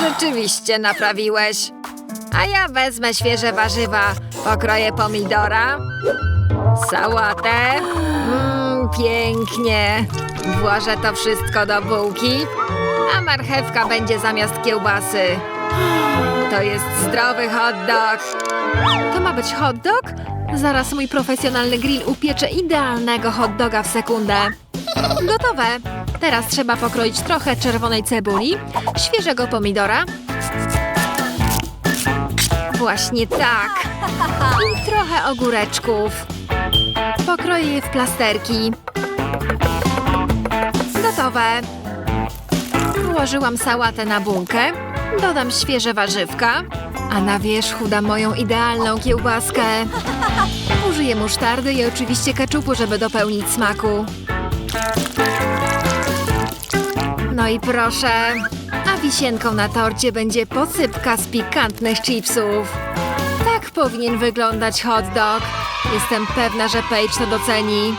Rzeczywiście naprawiłeś. A ja wezmę świeże warzywa, pokroję pomidora, sałatę. Mmm, pięknie. Włożę to wszystko do bułki, a marchewka będzie zamiast kiełbasy. To jest zdrowy hot dog. To ma być hot dog? Zaraz mój profesjonalny grill upiecze idealnego hot doga w sekundę. Gotowe. Teraz trzeba pokroić trochę czerwonej cebuli, świeżego pomidora. Właśnie tak. I trochę ogóreczków. Pokroję je w plasterki. Gotowe. Włożyłam sałatę na bułkę. Dodam świeże warzywka. A na wierzchu dam moją idealną kiełbaskę. Użyję musztardy i oczywiście keczupu, żeby dopełnić smaku. No i proszę. A wisienką na torcie będzie posypka z pikantnych chipsów. Tak powinien wyglądać hot dog. Jestem pewna, że Paige to doceni.